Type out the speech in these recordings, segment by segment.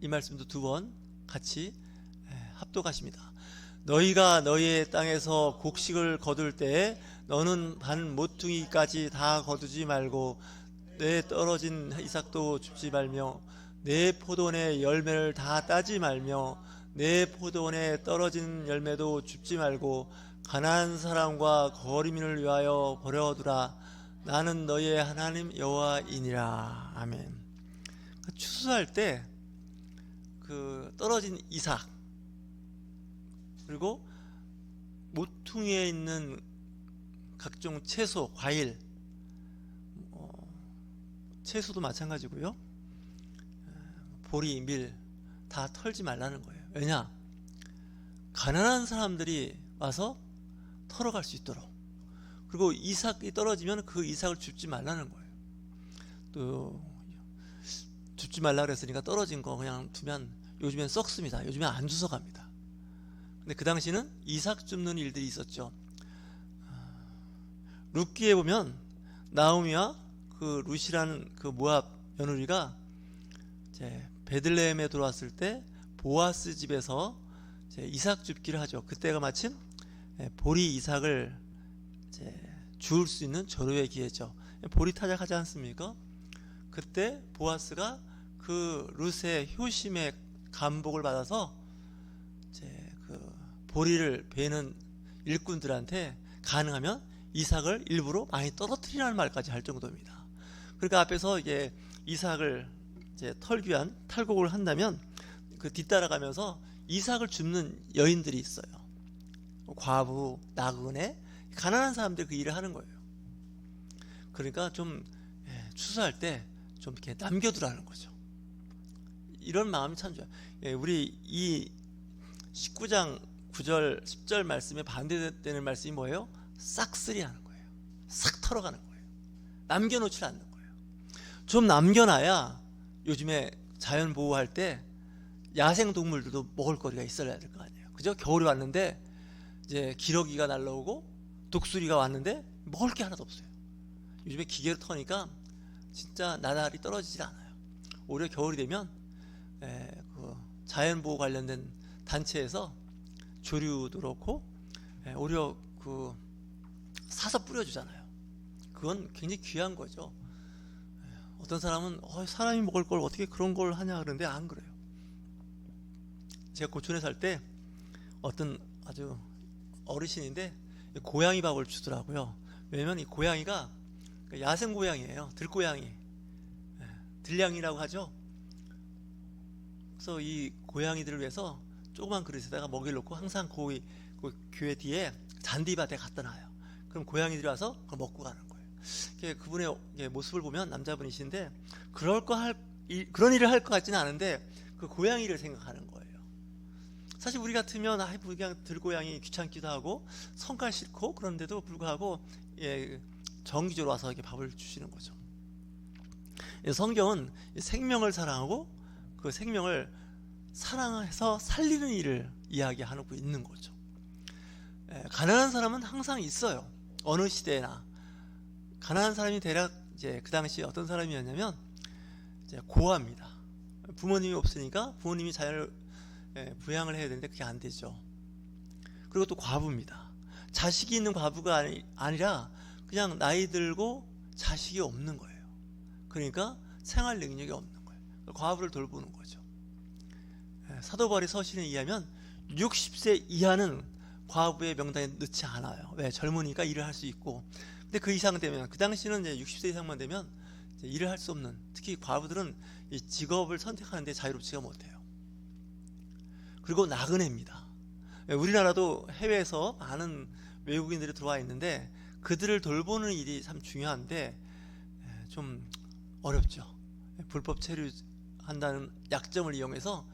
이 말씀도 두 번 같이 예, 합독하십니다. 너희가 너희의 땅에서 곡식을 거둘 때에 너는 반 모퉁이까지 다 거두지 말고 내 떨어진 이삭도 줍지 말며 내 포도원의 열매를 다 따지 말며 내 포도원에 떨어진 열매도 줍지 말고 가난한 사람과 거리민을 위하여 버려두라 나는 너희의 하나님 여호와이니라 아멘. 그 추수할 때 그 떨어진 이삭 그리고 모퉁이에 있는 각종 채소, 과일, 어, 채소도 마찬가지고요. 보리, 밀 다 털지 말라는 거예요. 왜냐? 가난한 사람들이 와서 털어갈 수 있도록. 그리고 이삭이 떨어지면 그 이삭을 줍지 말라는 거예요. 또 줍지 말라 그랬으니까 떨어진 거 그냥 두면 요즘엔 썩습니다. 요즘엔 안 주워 갑니다. 근데 그 당시는 이삭 줍는 일들이 있었죠. 룻기에 보면 나오미와 그 룻이라는 그 모압 며느리가 이제 베들레헴에 들어왔을 때 보아스 집에서 이제 이삭 줍기를 하죠. 그때가 마침 예, 보리 이삭을 이제 주울 수 있는 절호의 기회죠. 보리 타작하지 않습니까? 그때 보아스가 그 룻의 효심의 감복을 받아서 이제 그 보리를 베는 일꾼들한테 가능하면 이삭을 일부러 많이 떨어뜨리라는 말까지 할 정도입니다. 그러니까 앞에서 이게 이삭을 이제 털기 위한 탈곡을 한다면 그 뒤따라가면서 이삭을 줍는 여인들이 있어요. 과부, 나그네, 가난한 사람들이 그 일을 하는 거예요. 그러니까 좀 예, 추수할 때 좀 이렇게 남겨두라는 거죠. 이런 마음이 참 좋아요. 예, 우리 이 19장 9절 10절 말씀에 반대되는 말씀이 뭐예요? 싹쓸이 하는 거예요. 싹 털어가는 거예요. 남겨놓지 않는 거예요. 좀 남겨놔야 요즘에 자연 보호할 때 야생 동물들도 먹을 거리가 있어야 될 거 아니에요. 그죠? 겨울이 왔는데 이제 기러기가 날라오고 독수리가 왔는데 먹을 게 하나도 없어요. 요즘에 기계로 터니까 진짜 나날이 떨어지질 않아요. 오히려 겨울이 되면 자연 보호 관련된 단체에서 조류도 그렇고 에, 오히려 그 사서 뿌려주잖아요. 그건 굉장히 귀한 거죠. 에, 어떤 사람은 어, 사람이 먹을 걸 어떻게 그런 걸 하냐 그러는데 안 그래요. 제가 고촌에 살 때 어떤 아주 어르신인데 고양이 밥을 주더라고요. 왜냐면 이 고양이가 그 야생 고양이에요. 들고양이. 예, 들량이라고 하죠. 그래서 이 고양이들을 위해서 조그만 그릇에다가 먹이를 놓고 항상 거기 그 교회 뒤에 잔디밭에 갖다 놔요. 그럼 고양이들이 와서 그걸 먹고 가는 거예요. 그분의 모습을 보면 남자분이신데 그럴 거 할 그런 일을 할 것 같지는 않은데 그 고양이를 생각하는 거예요. 사실 우리 같으면 아 그냥 들고양이 귀찮기도 하고 성깔 싫고 그런데도 불구하고 예, 정기적으로 와서 이렇게 밥을 주시는 거죠. 예, 성경은 생명을 사랑하고 그 생명을 사랑해서 살리는 일을 이야기하고 있는 거죠. 예, 가난한 사람은 항상 있어요. 어느 시대나 가난한 사람이 대략 이제 그 당시 어떤 사람이었냐면 이제 고아입니다. 부모님이 없으니까 부모님이 자녀를 예, 부양을 해야 되는데 그게 안 되죠. 그리고 또 과부입니다. 자식이 있는 과부가 아니, 아니라 그냥 나이 들고 자식이 없는 거예요. 그러니까 생활 능력이 없는. 과부를 돌보는 거죠. 예, 사도바리 서신에 의하면 60세 이하는 과부의 명단에 넣지 않아요. 왜? 젊으니까 일을 할 수 있고. 근데 그 이상 되면 그 당시는 이제 60세 이상만 되면 일을 할 수 없는 특히 과부들은 이 직업을 선택하는데 자유롭지가 못해요. 그리고 나그네입니다. 예, 우리나라도 해외에서 많은 외국인들이 들어와 있는데 그들을 돌보는 일이 참 중요한데 예, 좀 어렵죠. 예, 불법 체류 한다는 약점을 이용해서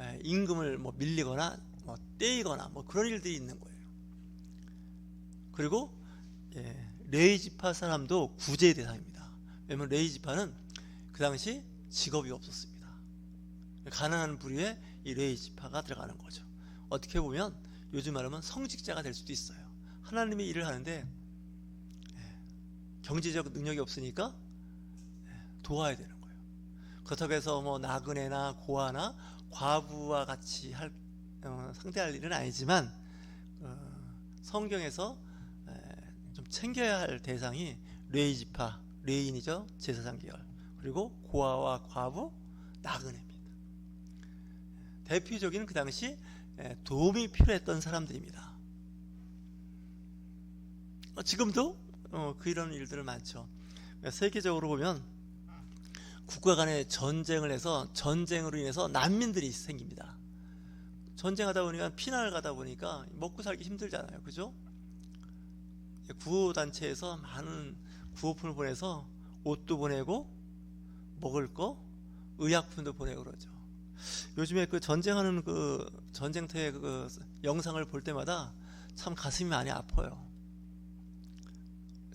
예, 임금을 뭐 밀리거나 뭐 떼이거나 뭐 그런 일들이 있는 거예요. 그리고 예, 레이 지파 사람도 구제 대상입니다. 왜냐면 레이 지파는 그 당시 직업이 없었습니다. 가난한 부류에 이 레이 지파가 들어가는 거죠. 어떻게 보면 요즘 말하면 성직자가 될 수도 있어요. 하나님의 일을 하는데 예, 경제적 능력이 없으니까 예, 도와야 되는. 그렇다고 뭐 나그네나 고아나 과부와 같이 할 어, 상대할 일은 아니지만 어, 성경에서 에, 좀 챙겨야 할 대상이 레이지파 레인이죠 제사장 계열 그리고 고아와 과부 나그네입니다. 대표적인 그 당시 에, 도움이 필요했던 사람들입니다. 어, 지금도 어, 그 이런 일들은 많죠. 그러니까 세계적으로 보면 국가 간의 전쟁을 해서 전쟁으로 인해서 난민들이 생깁니다. 전쟁하다 보니까 피난을 가다 보니까 먹고 살기 힘들잖아요. 그죠? 구호 단체에서 많은 구호품을 보내서 옷도 보내고 먹을 거, 의약품도 보내고 그러죠. 요즘에 그 전쟁하는 그 전쟁터의 그 영상을 볼 때마다 참 가슴이 많이 아파요.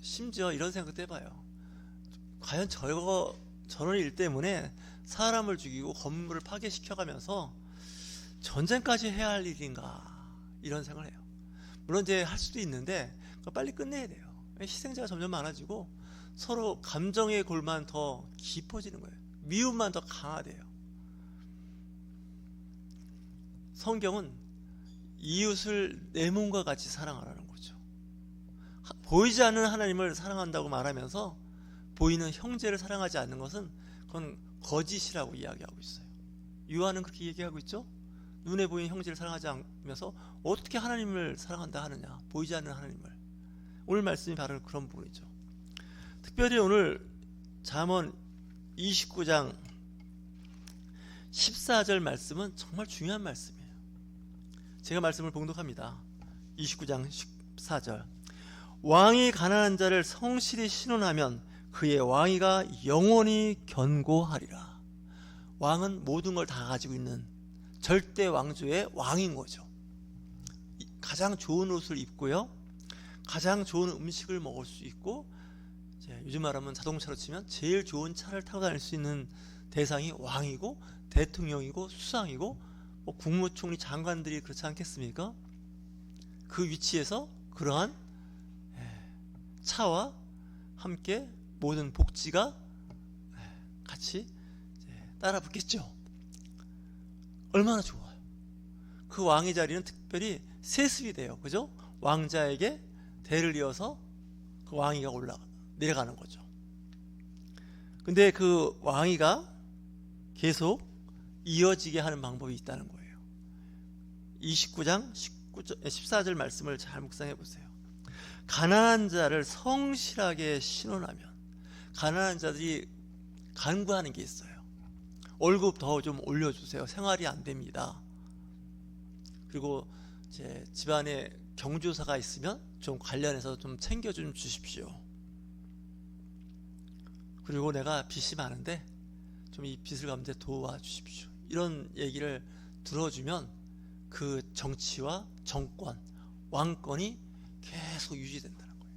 심지어 이런 생각도 해봐요. 과연 저거 저런 일 때문에 사람을 죽이고 건물을 파괴시켜가면서 전쟁까지 해야 할 일인가 이런 생각을 해요. 물론 이제 할 수도 있는데 빨리 끝내야 돼요. 희생자가 점점 많아지고 서로 감정의 골만 더 깊어지는 거예요. 미움만 더 강화돼요. 성경은 이웃을 내 몸과 같이 사랑하라는 거죠. 하- 보이지 않는 하나님을 사랑한다고 말하면서 보이는 형제를 사랑하지 않는 것은 그건 거짓이라고 이야기하고 있어요. 유한은 그렇게 얘기하고 있죠. 눈에 보이는 형제를 사랑하지 않으면서 어떻게 하나님을 사랑한다 하느냐? 보이지 않는 하나님을. 오늘 말씀이 바로 그런 부분이죠. 특별히 오늘 잠언 29장 14절 말씀은 정말 중요한 말씀이에요. 제가 말씀을 봉독합니다. 29장 14절. 왕이 가난한 자를 성실히 신원하면 그의 왕위가 영원히 견고하리라. 왕은 모든 걸 다 가지고 있는 절대 왕조의 왕인 거죠. 이- 가장 좋은 옷을 입고요. 가장 좋은 음식을 먹을 수 있고 요즘 말하면 자동차로 치면 제일 좋은 차를 타고 다닐 수 있는 대상이 왕이고 대통령이고 수상이고 뭐 국무총리 장관들이 그렇지 않겠습니까? 그 위치에서 그러한 예, 차와 함께 모든 복지가 예, 같이 이제 따라 붙겠죠. 얼마나 좋아요. 그 왕의 자리는 특별히 세습이 돼요. 그죠? 왕자에게 대를 이어서 그 왕위가 올라 내려가는 거죠. 근데 그 왕위가 계속 이어지게 하는 방법이 있다는 거예요. 29장 19절, 14절 말씀을 잘 묵상해 보세요. 가난한 자를 성실하게 신원하면 가난한 자들이 간구하는 게 있어요. 월급 더 좀 올려주세요. 생활이 안 됩니다. 그리고 제 집안에 경조사가 있으면 좀 관련해서 좀 챙겨 좀 주십시오. 그리고 내가 빚이 많은데 좀 이 빚을 갚는데 도와 주십시오. 이런 얘기를 들어주면 그 정치와 정권, 왕권이 계속 유지된다는 거예요.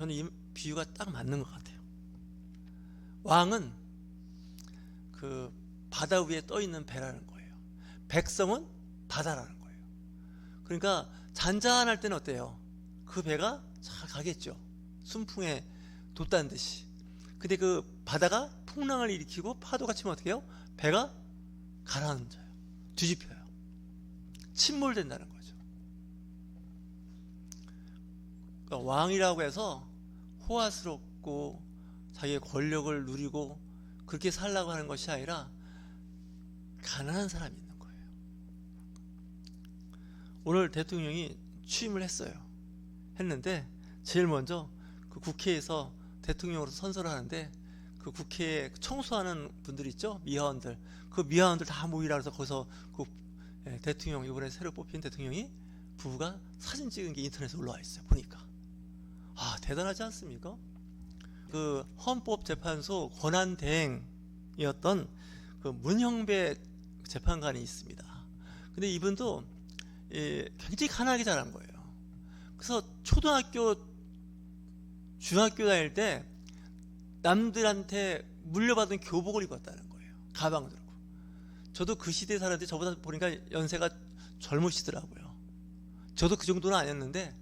저는 이 비유가 딱 맞는 것 같아요. 왕은 그 바다 위에 떠 있는 배라는 거예요. 백성은 바다라는 거예요. 그러니까 잔잔할 때는 어때요? 그 배가 잘 가겠죠. 순풍에 돛단 듯이. 근데 그 바다가 풍랑을 일으키고 파도가 치면 어떻게 해요? 배가 가라앉아요. 뒤집혀요. 침몰된다는 거죠. 그러니까 왕이라고 해서 호화스럽고 자기의 권력을 누리고 그렇게 살라고 하는 것이 아니라 가난한 사람이 있는 거예요. 오늘 대통령이 취임을 했어요. 했는데 제일 먼저 그 국회에서 대통령으로 선서를 하는데 그 국회에 청소하는 분들 있죠 미화원들 그 미화원들 다 모이라 그래서 거기서 그 예, 대통령 이번에 새로 뽑힌 대통령이 부부가 사진 찍은 게 인터넷에 올라와 있어요 보니까 아 대단하지 않습니까? 그 헌법재판소 권한대행이었던 그 문형배 재판관이 있습니다. 근데 이분도 예, 굉장히 가난하게 자란 거예요. 그래서 초등학교, 중학교 다닐 때 남들한테 물려받은 교복을 입었다는 거예요. 가방 들고. 저도 그 시대에 살았는데 저보다 보니까 연세가 젊으시더라고요. 저도 그 정도는 아니었는데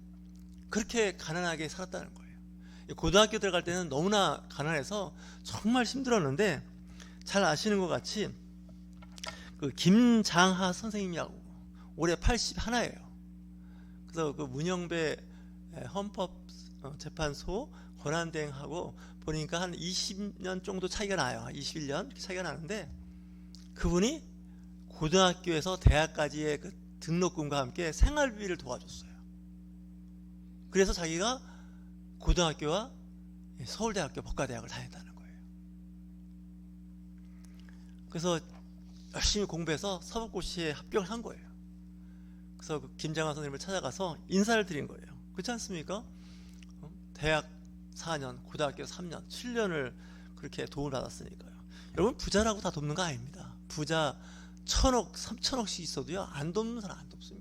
그렇게 가난하게 살았다는 거예요. 고등학교 들어갈 때는 너무나 가난해서 정말 힘들었는데 잘 아시는 것 같이 그 김장하 선생님이라고 올해 81예요. 그래서 그 문영배 헌법 어, 재판소 권한대행하고 보니까 한 20년 정도 차이가 나요. 21년 차이가 나는데 그분이 고등학교에서 대학까지의 그 등록금과 함께 생활비를 도와줬어요. 그래서 자기가 고등학교와 서울대학교 법과대학을 다녔다는 거예요. 그래서 열심히 공부해서 사법고시에 합격을 한 거예요. 그래서 그 김장환 선생님을 찾아가서 인사를 드린 거예요. 그렇지 않습니까? 어? 대학 4년, 고등학교 3년, 7년을 그렇게 도움을 받았으니까요. 여러분 부자라고 다 돕는 거 아닙니다. 부자 천억, 삼천억씩 있어도요 안 돕는 사람 안 돕습니다.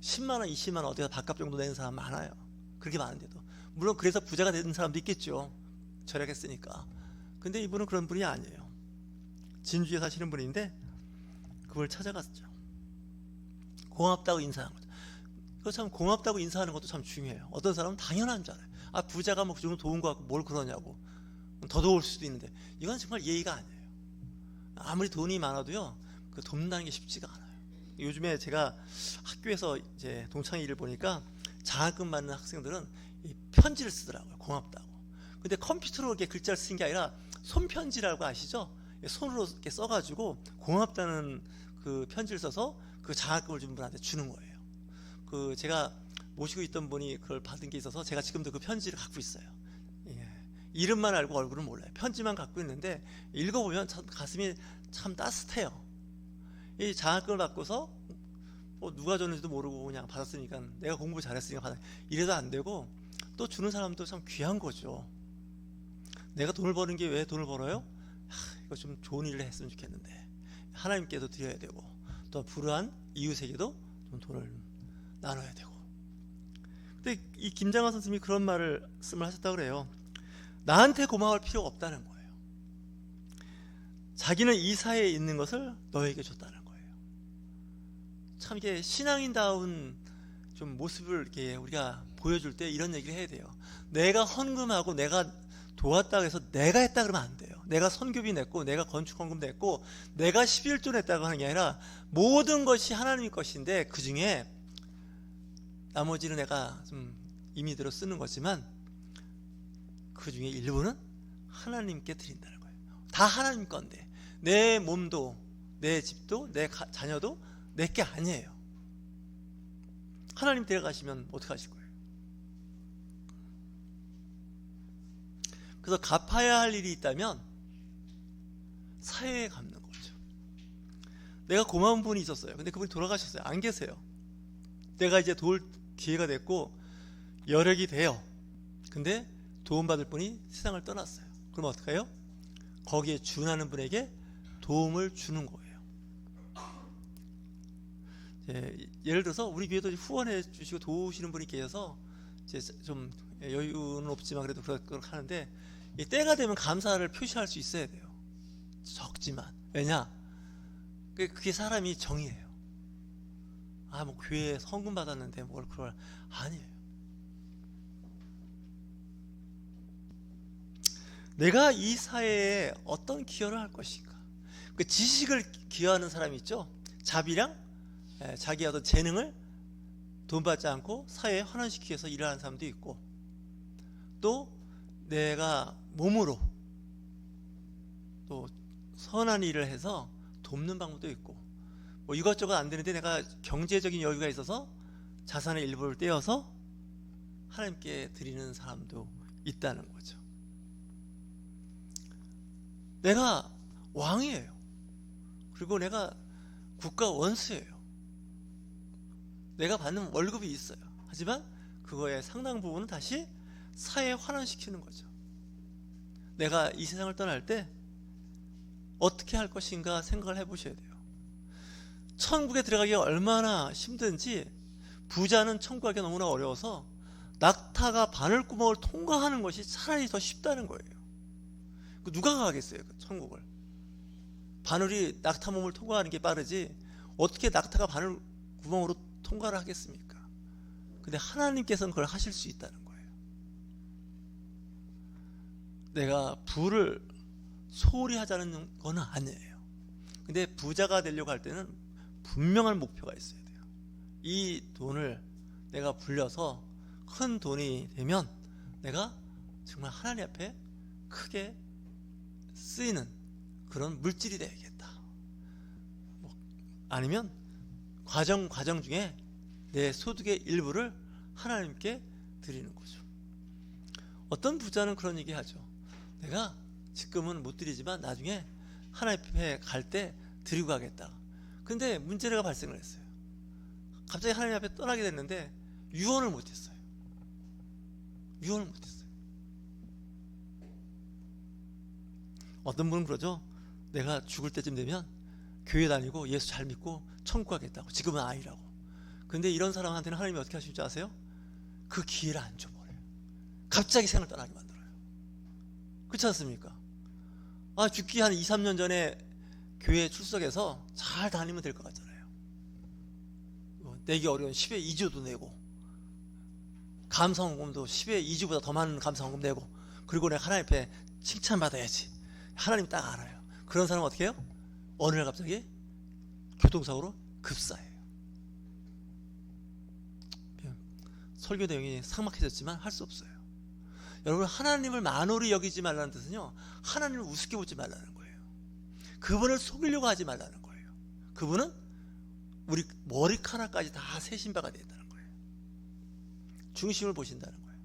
10만 원, 20만 원 어디다 밥값 정도 내는 사람 많아요. 그렇게 많은데도 물론 그래서 부자가 되는 사람도 있겠죠. 절약했으니까. 근데 이분은 그런 분이 아니에요. 진주에 사시는 분인데 그걸 찾아갔죠. 고맙다고 인사한 거죠. 그거 참 고맙다고 인사하는 것도 참 중요해요. 어떤 사람은 당연한 줄 알아요. 아 부자가 뭐 그 정도 도운 거 갖고 뭘 그러냐고 더 도울 수도 있는데 이건 정말 예의가 아니에요. 아무리 돈이 많아도요 그 돕는다는 게 쉽지가 않아요. 요즘에 제가 학교에서 이제 동창회 일을 보니까 장학금 받는 학생들은 이 편지를 쓰더라고요. 고맙다고. 근데 컴퓨터로 이렇게 글자를 쓰는 게 아니라 손편지라고 아시죠? 손으로 이렇게 써가지고 고맙다는 그 편지를 써서 그 장학금을 준 분한테 주는 거예요. 그 제가 모시고 있던 분이 그걸 받은 게 있어서 제가 지금도 그 편지를 갖고 있어요. 예. 이름만 알고 얼굴은 몰라요. 편지만 갖고 있는데 읽어보면 참 가슴이 참 따뜻해요. 이 장학금을 받고서 뭐 누가 줬는지도 모르고 그냥 받았으니까 내가 공부 잘했으니까 받아 이래도 안 되고 또 주는 사람도 참 귀한 거죠. 내가 돈을 버는 게 왜 돈을 벌어요? 하, 이거 좀 좋은 일을 했으면 좋겠는데 하나님께도 드려야 되고 또 불우한 이웃에게도 좀 돈을 나눠야 되고 근데 이 김장환 선생님이 그런 말을 말씀을 하셨다고 그래요. 나한테 고마울 필요가 없다는 거예요. 자기는 이 사회에 있는 것을 너에게 줬다는. 참 이게 신앙인다운 좀 모습을 이렇게 우리가 보여줄 때 이런 얘기를 해야 돼요. 내가 헌금하고 내가 도왔다고 해서 내가 했다 그러면 안 돼요. 내가 선교비 냈고 내가 건축 헌금 냈고 내가 11조 냈다고 하는 게 아니라 모든 것이 하나님의 것인데 그 중에 나머지는 내가 좀 임의대로 쓰는 거지만 그 중에 일부는 하나님께 드린다는 거예요. 다 하나님 건데 내 몸도 내 집도 내 가, 자녀도 내게 아니에요. 하나님 데려가시면 어떡하실 거예요? 그래서 갚아야 할 일이 있다면 사회에 갚는 거죠. 내가 고마운 분이 있었어요. 근데 그분이 돌아가셨어요. 안 계세요. 내가 이제 도울 기회가 됐고 여력이 돼요. 근데 도움받을 분이 세상을 떠났어요. 그럼 어떡해요? 거기에 준하는 분에게 도움을 주는 거예요. 예, 예를 들어서 우리 교회도 후원해 주시고 도우시는 분이 계셔서 이제 좀 여유는 없지만 그래도 그렇게 하는데 때가 되면 감사를 표시할 수 있어야 돼요. 적지만 왜냐? 그게 사람이 정의예요. 아, 뭐 교회 성금 받았는데 뭘 그럴 아니에요. 내가 이 사회에 어떤 기여를 할 것인가? 그 지식을 기여하는 사람이 있죠. 자비랑 예, 자기 어떤 재능을 돈 받지 않고 사회에 환원시키기 위해서 일하는 사람도 있고 또 내가 몸으로 또 선한 일을 해서 돕는 방법도 있고 뭐 이것저것 안 되는데 내가 경제적인 여유가 있어서 자산의 일부를 떼어서 하나님께 드리는 사람도 있다는 거죠. 내가 왕이에요. 그리고 내가 국가 원수예요. 내가 받는 월급이 있어요. 하지만 그거의 상당 부분은 다시 사회에 환원시키는 거죠. 내가 이 세상을 떠날 때 어떻게 할 것인가 생각을 해보셔야 돼요. 천국에 들어가기가 얼마나 힘든지 부자는 천국 가기 너무나 어려워서 낙타가 바늘구멍을 통과하는 것이 차라리 더 쉽다는 거예요. 그 누가 가겠어요, 그 천국을? 바늘이 낙타 몸을 통과하는 게 빠르지 어떻게 낙타가 바늘 구멍으로 통과를 하겠습니까? 근데 하나님께서는 그걸 하실 수 있다는 거예요. 내가 부를 소홀히 하자는 건 아니에요. 근데 부자가 되려고 할 때는 분명한 목표가 있어야 돼요. 이 돈을 내가 불려서 큰 돈이 되면 내가 정말 하나님 앞에 크게 쓰이는 그런 물질이 되야겠다. 뭐 아니면 과정 과정 중에 내 소득의 일부를 하나님께 드리는 거죠. 어떤 부자는 그런 얘기 하죠. 내가 지금은 못 드리지만 나중에 하나님 앞에 갈 때 드리고 가겠다. 근데 문제가 발생을 했어요. 갑자기 하나님 앞에 떠나게 됐는데 유언을 못 했어요. 유언을 못 했어요. 어떤 분은 그러죠. 내가 죽을 때쯤 되면 교회 다니고 예수 잘 믿고 천국 가겠다고. 지금은 아니라고. 근데 이런 사람한테는 하나님이 어떻게 하실 줄 아세요? 그 기회를 안 줘버려요. 갑자기 생을 떠나게 만들어요. 그렇지 않습니까? 아, 죽기 한 2, 3년 전에 교회 출석해서 잘 다니면 될 것 같잖아요. 뭐 내기 어려운 10회 2조도 내고, 감사원금도 10회 2조보다 더 많은 감사원금 내고, 그리고 내가 하나님 앞에 칭찬받아야지. 하나님 딱 알아요. 그런 사람은 어떻게 해요? 어느 날 갑자기 교통사고로 급사해요. 설교 내용이 삭막해졌지만 할 수 없어요. 여러분 하나님을 만홀히 여기지 말라는 뜻은요. 하나님을 우습게 보지 말라는 거예요. 그분을 속이려고 하지 말라는 거예요. 그분은 우리 머리카락까지 다 세신 바가 되었다는 거예요. 중심을 보신다는 거예요.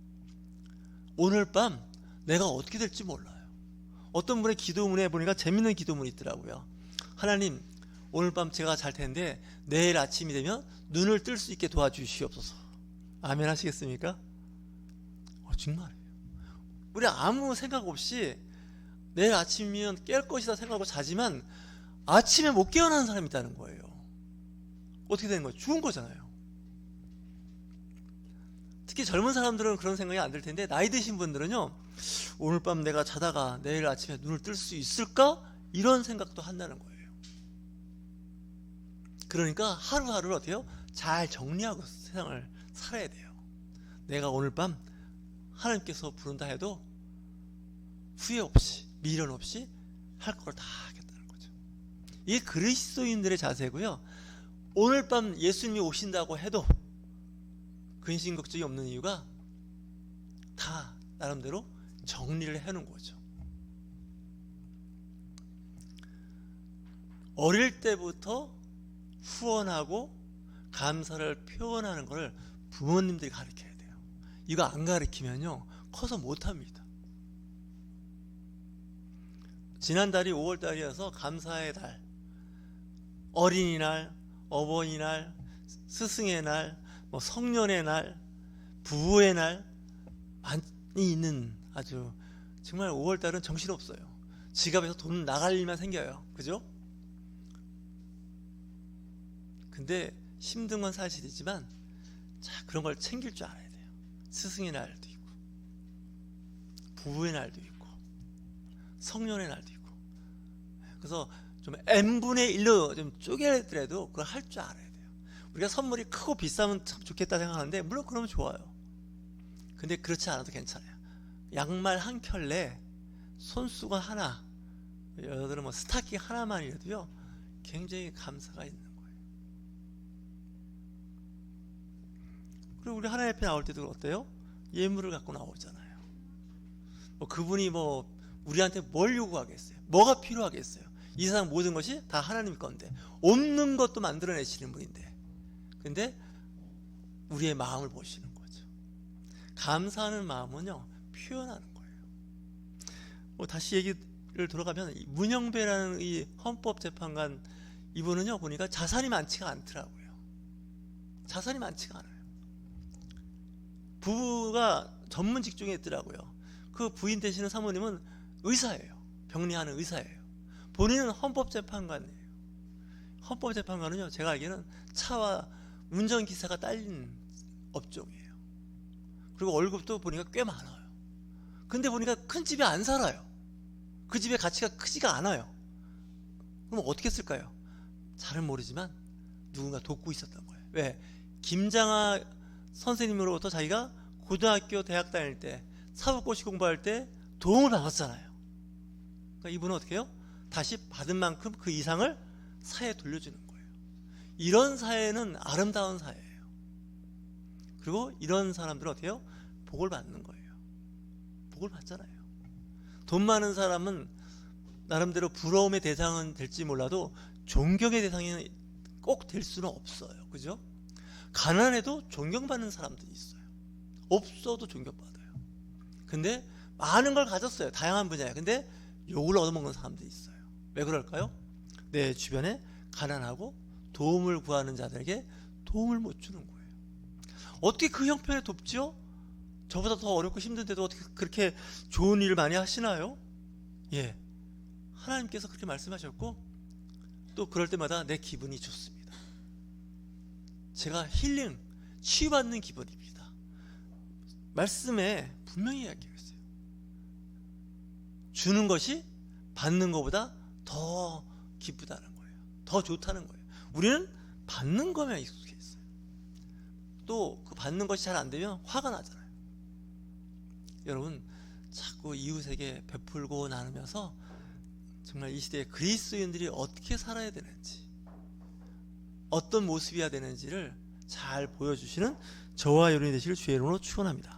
오늘 밤 내가 어떻게 될지 몰라요. 어떤 분의 기도문에 보니까 재밌는 기도문이 있더라고요. 하나님, 오늘 밤 제가 잘 텐데 내일 아침이 되면 눈을 뜰 수 있게 도와주시옵소서. 아멘 하시겠습니까? 어, 정말이에요. 우리 아무 생각 없이 내일 아침이면 깰 것이다 생각하고 자지만 아침에 못 깨어나는 사람이 있다는 거예요. 어떻게 되는 거예요? 죽은 거잖아요. 특히 젊은 사람들은 그런 생각이 안 들 텐데 나이 드신 분들은요. 오늘 밤 내가 자다가 내일 아침에 눈을 뜰 수 있을까? 이런 생각도 한다는 거예요. 그러니까 하루하루를 어때요? 잘 정리하고 세상을 살아야 돼요. 내가 오늘 밤 하나님께서 부른다 해도 후회 없이 미련 없이 할 걸 다 하겠다는 거죠. 이게 그리스도인들의 자세고요. 오늘 밤 예수님이 오신다고 해도 근심 걱정이 없는 이유가 다 나름대로 정리를 해놓은 거죠. 어릴 때부터 후원하고 감사를 표현하는 것을 부모님들이 가르쳐야 돼요. 이거 안 가르치면요, 커서 못합니다. 지난달이 5월달이어서 감사의 달, 어린이날, 어버이날, 스승의 날, 뭐 성년의 날, 부부의 날 많이 있는 아주 정말 5월달은 정신없어요. 지갑에서 돈 나갈 일만 생겨요. 그죠? 근데 힘든 건 사실이지만 자 그런 걸 챙길 줄 알아야 돼요. 스승의 날도 있고 부부의 날도 있고 성년의 날도 있고 그래서 좀 n분의 1로 좀 쪼개더라도 그걸 할 줄 알아야 돼요. 우리가 선물이 크고 비싸면 참 좋겠다 생각하는데 물론 그러면 좋아요. 근데 그렇지 않아도 괜찮아요. 양말 한 켤레, 손수건 하나, 여러분들은 뭐 스타킹 하나만이라도요, 굉장히 감사가 있는 거예요. 그리고 우리 하나님 앞에 나올 때도 어때요? 예물을 갖고 나오잖아요. 뭐 그분이 뭐 우리한테 뭘 요구하겠어요? 뭐가 필요하겠어요? 이 세상 모든 것이 다 하나님 건데 없는 것도 만들어내시는 분인데 근데 우리의 마음을 보시는 거죠. 감사하는 마음은요 표현하는 거예요. 뭐 다시 얘기를 돌아가면 문영배라는 이 헌법재판관 이분은요 보니까 자산이 많지가 않더라고요. 자산이 많지가 않아요. 부부가 전문 직종에 있더라고요. 그 부인 되시는 사모님은 의사예요. 병리하는 의사예요. 본인은 헌법재판관이에요. 헌법재판관은요, 제가 알기에는 차와 운전기사가 딸린 업종이에요. 그리고 월급도 보니까 꽤 많아요. 근데 보니까 큰 집에 안 살아요. 그 집의 가치가 크지가 않아요. 그럼 어떻게 쓸까요? 잘은 모르지만 누군가 돕고 있었던 거예요. 왜? 김장하 선생님으로부터 자기가 고등학교, 대학 다닐 때 사법고시 공부할 때 도움을 받았잖아요. 그러니까 이분은 어떻게 해요? 다시 받은 만큼 그 이상을 사회에 돌려주는 거예요. 이런 사회는 아름다운 사회예요. 그리고 이런 사람들은 어떻게 해요? 복을 받는 거예요. 복을 받잖아요. 돈 많은 사람은 나름대로 부러움의 대상은 될지 몰라도 존경의 대상이 꼭 될 수는 없어요. 그죠? 가난해도 존경받는 사람들이 있어요. 없어도 존경받아요. 근데 많은 걸 가졌어요. 다양한 분야에. 근데 욕을 얻어먹는 사람들이 있어요. 왜 그럴까요? 내 주변에 가난하고 도움을 구하는 자들에게 도움을 못 주는 거예요. 어떻게 그 형편에 돕죠? 저보다 더 어렵고 힘든데도 어떻게 그렇게 좋은 일을 많이 하시나요? 예. 하나님께서 그렇게 말씀하셨고 또 그럴 때마다 내 기분이 좋습니다. 제가 힐링, 치유받는 기분입니다. 말씀에 분명히 이야기하고 있어요. 주는 것이 받는 것보다 더 기쁘다는 거예요. 더 좋다는 거예요. 우리는 받는 거면 익숙해 있어요. 또 그 받는 것이 잘 안 되면 화가 나잖아요. 여러분 자꾸 이웃에게 베풀고 나누면서 정말 이 시대에 그리스도인들이 어떻게 살아야 되는지 어떤 모습이어야 되는지를 잘 보여주시는 저와 여러분이 되실 주의 이름으로 축원합니다.